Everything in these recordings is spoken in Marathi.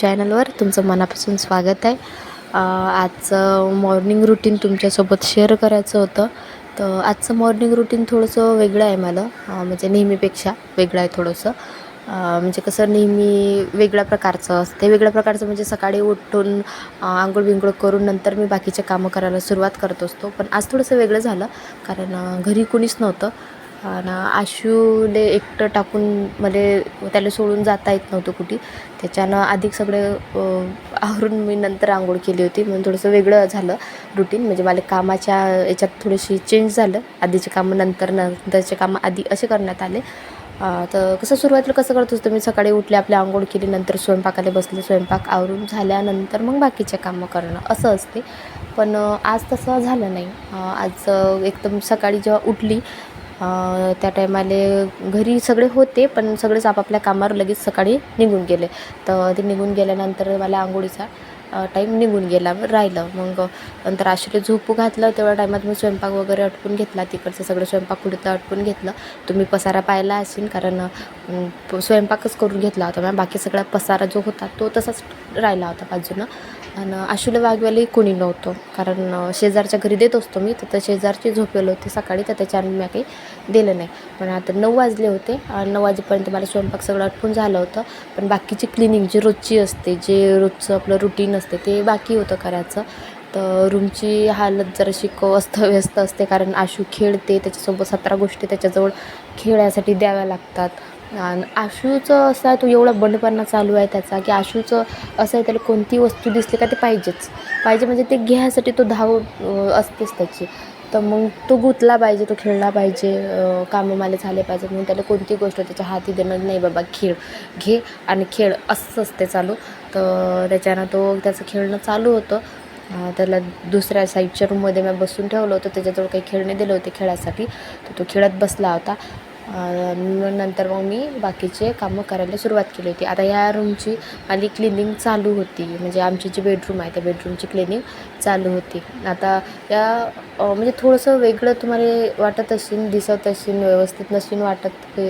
चॅनलवर तुमचं मनापासून स्वागत आहे. आजचं मॉर्निंग रुटीन तुमच्यासोबत शेअर करायचं होतं. तर आजचं मॉर्निंग रुटीन थोडंसं वेगळं आहे मला. म्हणजे नेहमीपेक्षा वेगळं आहे थोडंसं. म्हणजे कसं नेहमी वेगळ्या प्रकारचं असते. वेगळ्या प्रकारचं म्हणजे सकाळी उठून आंघोळ बिंघोळ करून नंतर मी बाकीचे कामं करायला सुरुवात करत असतो. पण आज थोडंसं वेगळं झालं. कारण घरी कुणीच नव्हतं. आणि आशूले एकटं टाकून मले त्याला सोडून जाता येत नव्हतं कुठे. त्याच्यानं अधिक सगळे आवरून मी नंतर आंघोळ केली होती. म्हणून थोडंसं वेगळं झालं रुटीन म्हणजे मला कामाच्या याच्यात थोडीशी चेंज झालं. आधीचे कामं नंतर नंतरचे कामं आधी असे करण्यात आले. तर कसं सुरुवातीला कसं करत असतो मी? सकाळी उठले आपली आंघोळ केली नंतर स्वयंपाकाला बसले. स्वयंपाक आवरून झाल्यानंतर मग बाकीचे कामं करणं. असं असते. पण आज तसं झालं नाही. आज एकदम सकाळी जेव्हा उठली त्या टायमाले घरी सगळे होते पण सगळेच आपापल्या कामावर लगेच सकाळी निघून गेले. तर ते निघून गेल्यानंतर मला आंघोळीचा टाईम निघून गेला राहिलं. मग नंतर आशुले झोपू घातलं तेवढ्या टायमात मी स्वयंपाक वगैरे आटपून घेतला तिकडचं सगळं स्वयंपाक कुठं आटपून घेतलं. तुम्ही पसारा पाहिला असेल कारण स्वयंपाकच करून घेतला होता. मॅम बाकी सगळा पसारा जो होता तो तसाच राहिला होता बाजूनं. आणि आशुला वागवायलाही कोणी नव्हतं. कारण शेजारच्या घरी देत असतो मी तर शेजारची झोपेलं होते सकाळी तर त्याच्या मी काही दिलं नाही. पण आता नऊ वाजले होते आणि नऊ वाजेपर्यंत मला स्वयंपाक सगळं आटपून झालं होतं. पण बाकीची क्लिनिंग जी रोजची असते जे रोजचं आपलं रुटीन असते ते बाकी होतं करायचं. तर रूमची हालत जराशी क अस्तव्यस्त असते कारण आशू खेळते त्याच्यासोबत सतरा गोष्टी त्याच्याजवळ खेळायसाठी द्याव्या लागतात. आणि आशूचं असं आहे तो एवढा बंडपणा चालू आहे त्याचा की आशूचं असं आहे त्याला कोणती वस्तू दिसली का ते पाहिजेच. पाहिजे म्हणजे ते घ्यायसाठी तो धाव असतेच त्याची. तर मग तो गुंतला पाहिजे तो खेळला पाहिजे अं, कामं मला झाले पाहिजे म्हणून त्याला कोणती गोष्ट त्याच्या हाती देणं म्हणजे, नाही बाबा खेळ घे आणि खेळ असंच असते चालू. तर त्याच्यानं तो त्याचं खेळणं चालू होतं. त्याला दुसऱ्या साईडच्या रूममध्ये मी बसून ठेवलं होतं. त्याच्याजवळ काही खेळणे दिले होते खेळासाठी. तर तो खेळत बसला होता. नंतर मग मी बाकीचे कामं करायला सुरुवात केली होती. आता या रूमची माझी क्लिनिंग चालू होती. म्हणजे आमची जी बेडरूम आहे त्या बेडरूमची क्लिनिंग चालू होती. आता या म्हणजे थोडंसं वेगळं तुम्हाला वाटत असेल दिसत असेल व्यवस्थित नसेल वाटत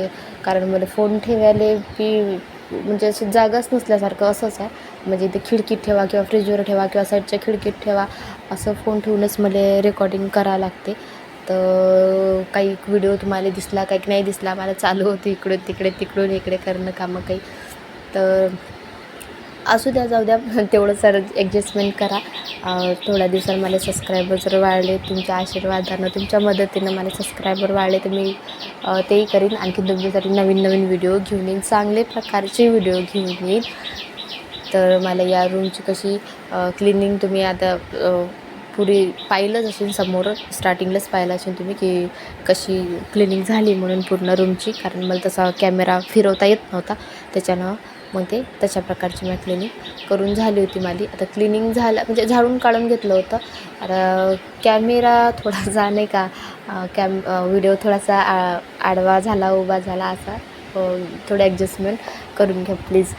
कारण मला फोन ठेवायला बी म्हणजे अशी जागाच नसल्यासारखं असंच आहे. म्हणजे ते खिडकीत ठेवा किंवा फ्रीजवर ठेवा किंवा साईडच्या खिडकीत ठेवा असं फोन ठेवूनच मला रेकॉर्डिंग करावं लागते. तर काही व्हिडिओ तुम्हाला दिसला काही नाही दिसला मला चालू होतं इकडून तिकडे तिकडून इकडे करणं कामं काही. तर असू द्या जाऊ द्या तेवढं सर ॲडजस्टमेंट करा. थोड्या दिवसात मला सबस्क्रायबर जर वाढले तुमच्या आशीर्वादानं तुमच्या मदतीनं मला सबस्क्रायबर वाढले तर मी तेही करीन. आणखी तुमच्यासाठी नवीन नवीन व्हिडिओ घेऊन येईन चांगले प्रकारचे व्हिडिओ घेऊन येईन. तर मला या रूमची कशी क्लिनिंग तुम्ही आता पुरी पुढे पाहिलंच असेल समोर स्टार्टिंगलाच पाहिलं असेल तुम्ही की कशी क्लिनिंग झाली म्हणून पूर्ण रूमची कारण मला तसा कॅमेरा फिरवता येत नव्हता. त्याच्यानं मग ते तशा प्रकारची मी क्लिनिंग करून झाली होती माझी. आता क्लिनिंग झालं म्हणजे झाडून काढून घेतलं होतं. आता कॅमेरा थोडासा नाही का कॅम व्हिडिओ थोडासा आ आडवा झाला उभा झाला असा. हो, थोडं ॲडजस्टमेंट करून घ्या प्लीज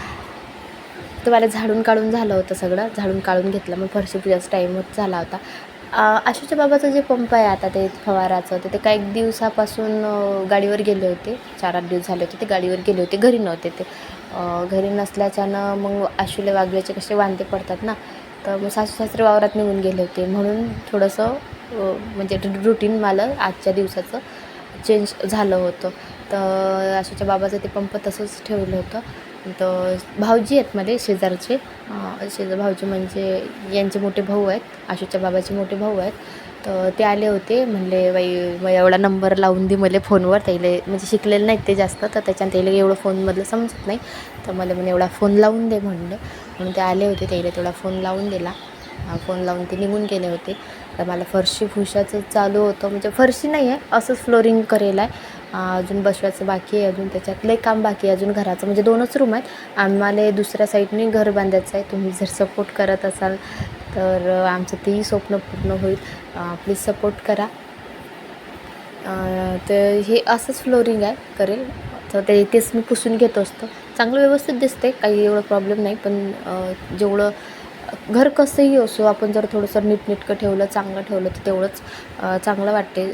तर मला झाडून काढून झालं होतं सगळं. झाडून काढून घेतलं. मग फरशी पूजाचा होत झाला होता. आशूच्या बाबाचं जे पंप आहे आता ते फवाराचं तर ते काही दिवसापासून गाडीवर गेले होते. चार आठ दिवस झाले होते ते गाडीवर गेले होते. घरी नव्हते ते. घरी नसल्याच्यानं मग आशूला वागल्याचे कसे वांदे पडतात ना तर मग सासू सासरे वावरात निघून गेले होते. म्हणून थोडंसं म्हणजे रुटीन मला आजच्या दिवसाचं चेंज झालं होतं. तर आशूच्या बाबाचं ते पंप तसंच ठेवलं होतं. तर भाऊजी आहेत मध्ये शेजारचे. शेजार भाऊजी म्हणजे यांचे मोठे भाऊ आहेत आशूच्या बाबाचे मोठे भाऊ आहेत. तर ते आले होते म्हणले बाई मग एवढा नंबर लावून दे मला फोनवर त्याले म्हणजे शिकलेले नाहीत ते जास्त तर त्याच्यानं त्याला एवढं फोनमधलं समजत नाही. तर मला म्हणे एवढा फोन लावून दे म्हणलं. म्हणून ते आले होते त्याला तेवढा फोन लावून दिला फोन लावून ते निघून गेले होते. तर मला फरशी फुशाचं चालू होतं म्हणजे फरशी नाही आहे असंच फ्लोरिंग करेल आहे अजून बसवायचं बाकी आहे अजून त्याच्यात लई काम बाकी आहे अजून घराचं. म्हणजे दोनच रूम आहेत. आम्हाला दुसऱ्या साईडने घर बांधायचं आहे. तुम्ही जर सपोर्ट करत असाल तर आमचं तेही स्वप्न पूर्ण होईल. प्लीज सपोर्ट करा. तर हे असंच फ्लोरिंग आहे करेल. तर ते तेच मी पुसून घेत असतो. चांगलं व्यवस्थित दिसते काही एवढं प्रॉब्लेम नाही पण जेवढं घर कसंही असो आपण जर थोडंसं नीटनेटकं ठेवलं चांगलं ठेवलं तर तेवढंच चांगलं वाटते.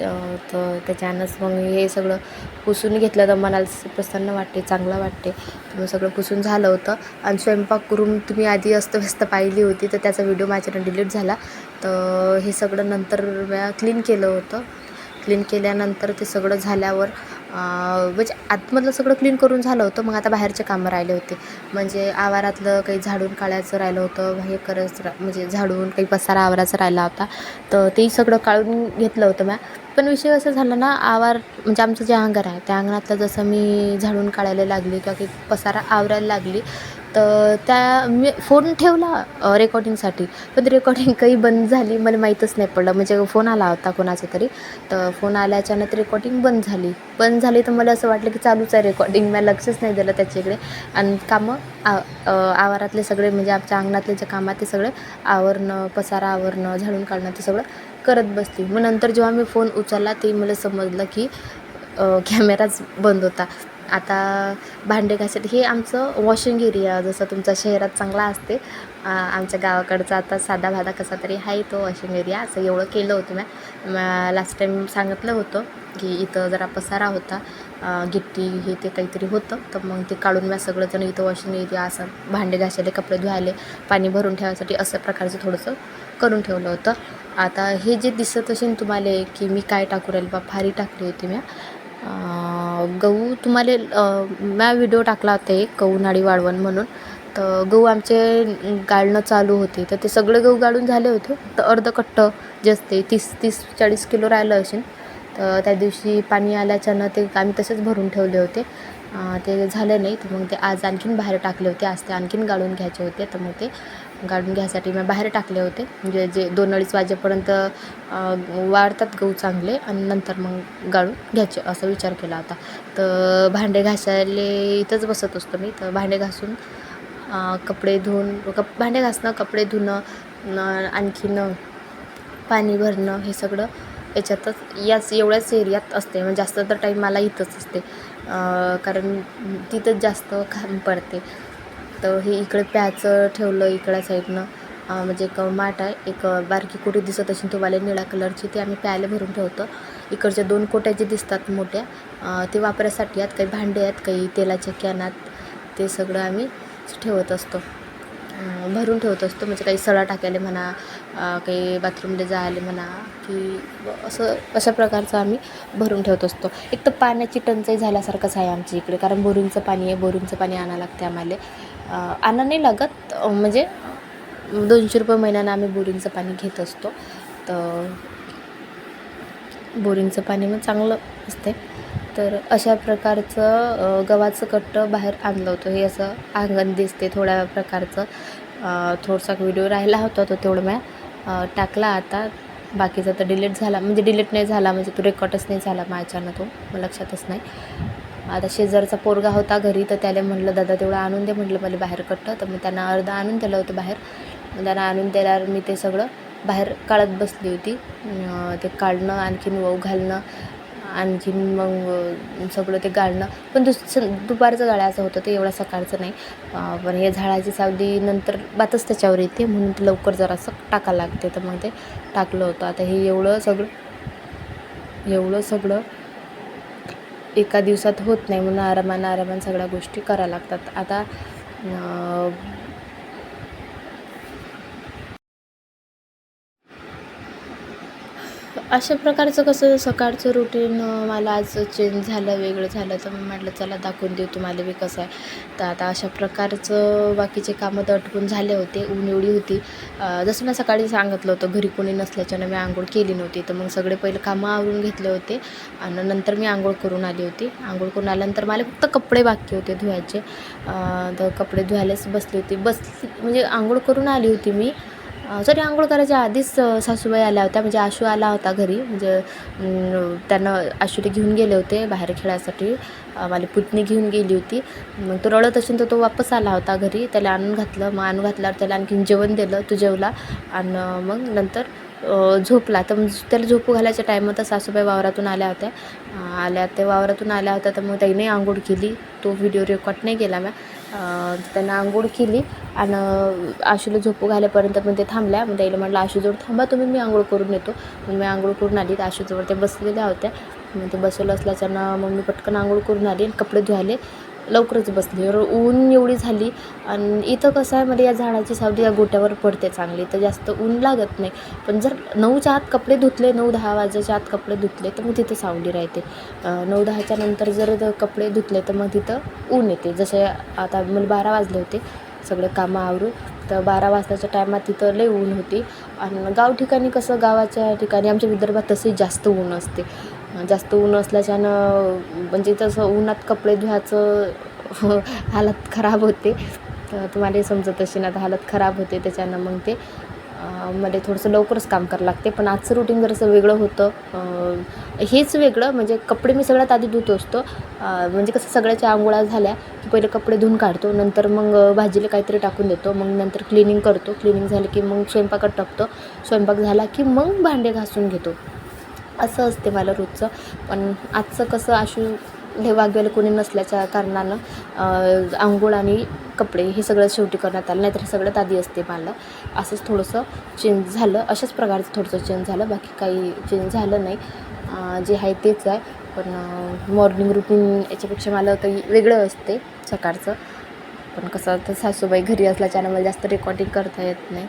तर त्याच्यानंच मग हे सगळं पुसून घेतलं तर मनाला प्रसन्न वाटते चांगलं वाटते. तर मग सगळं पुसून झालं होतं. आणि स्वयंपाक करून तुम्ही आधी अस्तव्यस्त पाहिली होती तर त्याचा व्हिडिओ माझ्यानं डिलीट झाला. तर हे सगळं नंतर क्लीन केलं होतं. क्लीन केल्यानंतर ते सगळं झाल्यावर म्हणजे आतमधलं सगळं क्लीन करून झालं होतं मग आता बाहेरचे कामं राहिले होते. म्हणजे आवारातलं काही झाडून काढायचं राहिलं होतं हे करायचं रा म्हणजे झाडून काही पसारा आवाराचा राहिला होता. तर तेही सगळं काढून घेतलं होतं मॅ. पण विषय असं झाला ना आवार म्हणजे आमचं जे अंगण आहे त्या अंगणातलं जसं मी झाडून काढायला लागली किंवा काही पसारा आवरायला लागली तर त्या मी फोन ठेवला रेकॉर्डिंगसाठी पण रेकॉर्डिंग काही बंद झाली मला माहीतच नाही पडलं. म्हणजे फोन आला होता कोणाचा तरी. तर फोन आल्याच्यानंतर रेकॉर्डिंग बंद झाली. बंद झाली तर मला असं वाटलं की चालूच आहे रेकॉर्डिंग मी लक्षच नाही दिलं त्याच्याकडे. आणि कामं आ आवारातले सगळे म्हणजे आमच्या अंगणातले जे कामं ते सगळे आवरणं पसारा आवरणं झाडून काढणं ते सगळं करत बसली. मग नंतर जेव्हा मी फोन उचलला ते मला समजलं की कॅमेराच बंद होता. आता भांडे घासायला हे आमचं वॉशिंग एरिया जसं तुमचा शहरात चांगला असते. आमच्या गावाकडचा आता साधा भादा कसा तरी आहे तो वॉशिंग एरिया असं एवढं केलं होतं मॅ. लास्ट टाईम सांगितलं होतं की इथं जरा पसारा होता. गिट्टी हे ते काहीतरी होतं. तर मग ते काढून मी सगळंजण इथं वॉशिंग एरिया असं भांडे घासायले कपडे धुवायले पाणी भरून ठेवायसाठी असं प्रकारचं थोडंसं करून ठेवलं होतं. आता हे जे दिसत असेल तुम्हाला की मी काय टाकू राहील बा फारी टाकली होती मी. गहू तुम्हाला म्या व्हिडिओ टाकला होता एक गहू नाडी वाळवण म्हणून. तर गहू आमचे गाळणं चालू होते. तर ते सगळे गहू गाळून झाले होते. तर अर्ध कट्ट जे असते तीस तीस चाळीस किलो राहिलं असेल. तर त्या दिवशी पाणी आल्याच्यानं ते आम्ही तसेच भरून ठेवले होते. ते झालं नाही. तर मग ते आज आणखीन बाहेर टाकले होते. आज ते आणखीन गाळून घ्यायचे होते. तर मग ते गाळून घ्यायसाठी मी बाहेर टाकले होते. म्हणजे जे दोन अडीच वाजेपर्यंत वाढतात गहू चांगले आणि नंतर मग गाळून घ्यायचे असा विचार केला होता. तर भांडे घासायला इथंच बसत असतो मी. तर भांडे घासून कपडे धुवून कप भांडे घासणं कपडे धुणं आणखीन पाणी भरणं हे सगळं याच्यातच याच एवढ्याच एरियात असते. म्हणजे जास्त तर टाईम मला इथंच असते. कारण तिथंच जास्त काम पडते. तर हे इकडे प्याचं ठेवलं इकडल्या साईडनं. म्हणजे एक माठ आहे. एक बारकी कोटी दिसत असेल तुम्हाला निळ्या कलरची ती आम्ही प्यायला भरून ठेवतो. इकडच्या दोन कोट्या जे दिसतात मोठ्या. ते वापरासाठी आहेत. काही भांडे आहेत काही तेलाच्या कॅनात ते सगळं आम्ही ठेवत असतो. भरून ठेवत असतो. म्हणजे काही सडा टाकायला म्हणा काही बाथरूमला जायला म्हणा की असं अशा प्रकारचं आम्ही भरून ठेवत असतो. एक तर पाण्याची टंचाई झाल्यासारखंच आहे आमच्या इकडे कारण बोरिंगचं पाणी आहे. बोरिंगचं पाणी आणावं लागते आम्हाला. आणा नाही लागत म्हणजे दोनशे रुपये महिन्यानं आम्ही बोरिंगचं पाणी घेत असतो. तर बोरिंगचं पाणी मग चांगलं असते. तर अशा प्रकारचं गव्हाचं कट्ट बाहेर आणलं होतं. हे असं अंगण दिसते थोड्या प्रकारचं. थोडासा व्हिडिओ राहिला होता तो तेवढं म्या टाकला आता. बाकीचा तर डिलीट झाला म्हणजे डिलीट नाही झाला म्हणजे तो रेकॉर्डच नाही झाला माझ्यानं तो मग लक्षातच नाही. आता शेजारचा पोरगा होता घरी तर त्याला म्हटलं दादा तेवढं आणून दे म्हटलं मला बाहेर कट्ट. तर मग त्यांना अर्धा आणून दिलं होतं बाहेर. मग त्यांना आणून दिल्यावर मी ते सगळं बाहेर काढत बसली होती. ते काढणं आणखीन वाऊ घालणं आणखीन मग सगळं ते गाळणं. पण दुस दुपारचं गाळायचं होतं ते एवढं सकाळचं नाही. पण हे झाडाची सावली नंतर बातच त्याच्यावर येते म्हणून ते लवकर जरासं टाकायला लागते. तर मग ते टाकलं होतं. आता हे एवढं सगळं एवढं सगळं एका दिवसात होत नाही म्हणून आरामानं आरामानं सगळ्या गोष्टी कराव्या लागतात. आता अशा प्रकारचं कसं सकाळचं रुटीन मला आज चेंज झालं वेगळं झालं तर मग म्हटलं चला दाखवून देऊ तुम्हाला बी कसं आहे. तर आता अशा प्रकारचं बाकीचे कामं तर अटकून झाले होते ऊन एवढी होती. जसं मी सकाळी सांगितलं होतं घरी कोणी नसल्याच्यानं मी आंघोळ केली नव्हती. तर मग सगळे पहिले कामं आवरून घेतले होते आणि नंतर मी आंघोळ करून आली होती. आंघोळ करून आल्यानंतर मला फक्त कपडे बाकी होते धुवायचे. तर कपडे धुवायलाच बसली होती. बस म्हणजे आंघोळ करून आली होती मी. सॉरी आंघोळ करायच्या आधीच सासूबाई आल्या होत्या. म्हणजे आशू आला होता घरी. म्हणजे त्यांना त्यानं आशूला घेऊन गेले होते बाहेर खेळायसाठी. मला माझी पुतणी घेऊन गेली होती. मग तो रडत असेल तर तो वापस आला होता घरी. त्याला आणून घातलं. मग आणून घातल्यावर त्याला आणखीन जेवण दिलं तो जेवला. आणि मग नंतर झोपला. तर मग त्याला झोपू घालायच्या टायमात सासूबाई वावरातून आल्या होत्या. आल्या ते वावरातून आल्या होत्या. तर मग त्याने आंघोळ केली. तो व्हिडिओ रेकॉर्ड नाही केला. मॅ त्यांना आंघोळ केली आणि आशूला झोपू घालेपर्यंत पण ते थांबल्या. मग त्याला म्हटलं आशूजवळ थांबा तुम्ही मी आंघोळ करून येतो. मग मी आंघोळ करून आली. तर आशूजवळ ते बसलेल्या होत्या. मग ते बसवलं असल्याच्यानं मग मी पटकन आंघोळ करून आली आणि कपडे धुवाले लवकरच बसली. ऊन एवढी झाली. आणि इथं कसं आहे म्हणजे या झाडाची सावली या गोट्यावर पडते चांगली. तर जास्त ऊन लागत नाही. पण जर नऊच्या आत कपडे धुतले नऊ दहा वाजायच्या आत कपडे धुतले तर मग तिथे सावली राहते. नऊ दहाच्या नंतर जर कपडे धुतले तर मग तिथं ऊन येते. जसे आता मला बारा वाजले होते सगळे कामं आवरून. तर बारा वाजताच्या टायमात तिथं लई ऊन होती. आणि गाव ठिकाणी कसं गावाच्या ठिकाणी आमच्या विदर्भात तसंही जास्त ऊन असते. जास्त ऊन असल्याच्यानं म्हणजे तसं उन्हात कपडे धुवायचं हालत खराब होते. तर तुम्हाला समजत असेल आता हालत खराब होते त्याच्यानं मग ते मध्ये थोडंसं लवकरच काम करावं लागते. पण आजचं रुटीन जरासं वेगळं होतं हेच वेगळं. म्हणजे कपडे मी सगळ्यात आधी धुत असतो. म्हणजे कसं सगळ्याच्या आंघोळा झाल्या की पहिले कपडे धुवून काढतो. नंतर मग भाजीला काहीतरी टाकून देतो. मग नंतर क्लिनिंग करतो. क्लिनिंग झालं की मग स्वयंपाकात टाकतो स्वयंपाक झाला की मग भांडे घासून घेतो. असं असते मला रोजचं. पण आजचं कसं अशी हे वागवायला कोणी नसल्याच्या कारणानं आंघोळ आणि कपडे हे सगळं शेवटी करण्यात आलं नाहीतर हे सगळ्यात आधी असते मला. असंच थोडंसं चेंज झालं. अशाच प्रकारचं थोडंसं चेंज झालं. बाकी काही चेंज झालं नाही. जे आहे तेच आहे. पण मॉर्निंग रुटीन याच्यापेक्षा मला काही वेगळं असते सकाळचं. पण कसं तर सासूबाई घरी असल्याच्यानं मला जास्त रेकॉर्डिंग करता येत नाही.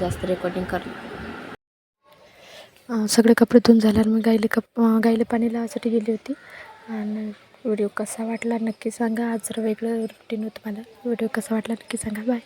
जास्त रेकॉर्डिंग कर सगळे कपडे धुवून झाल्यावर मी गाईले कप गाईला गाईले पाणी लावायसाठी गेली होती. आणि व्हिडिओ कसा वाटला नक्की सांगा. आज जरा वेगळं रुटीन होतं मला. व्हिडिओ कसा वाटला नक्की सांगा. बाय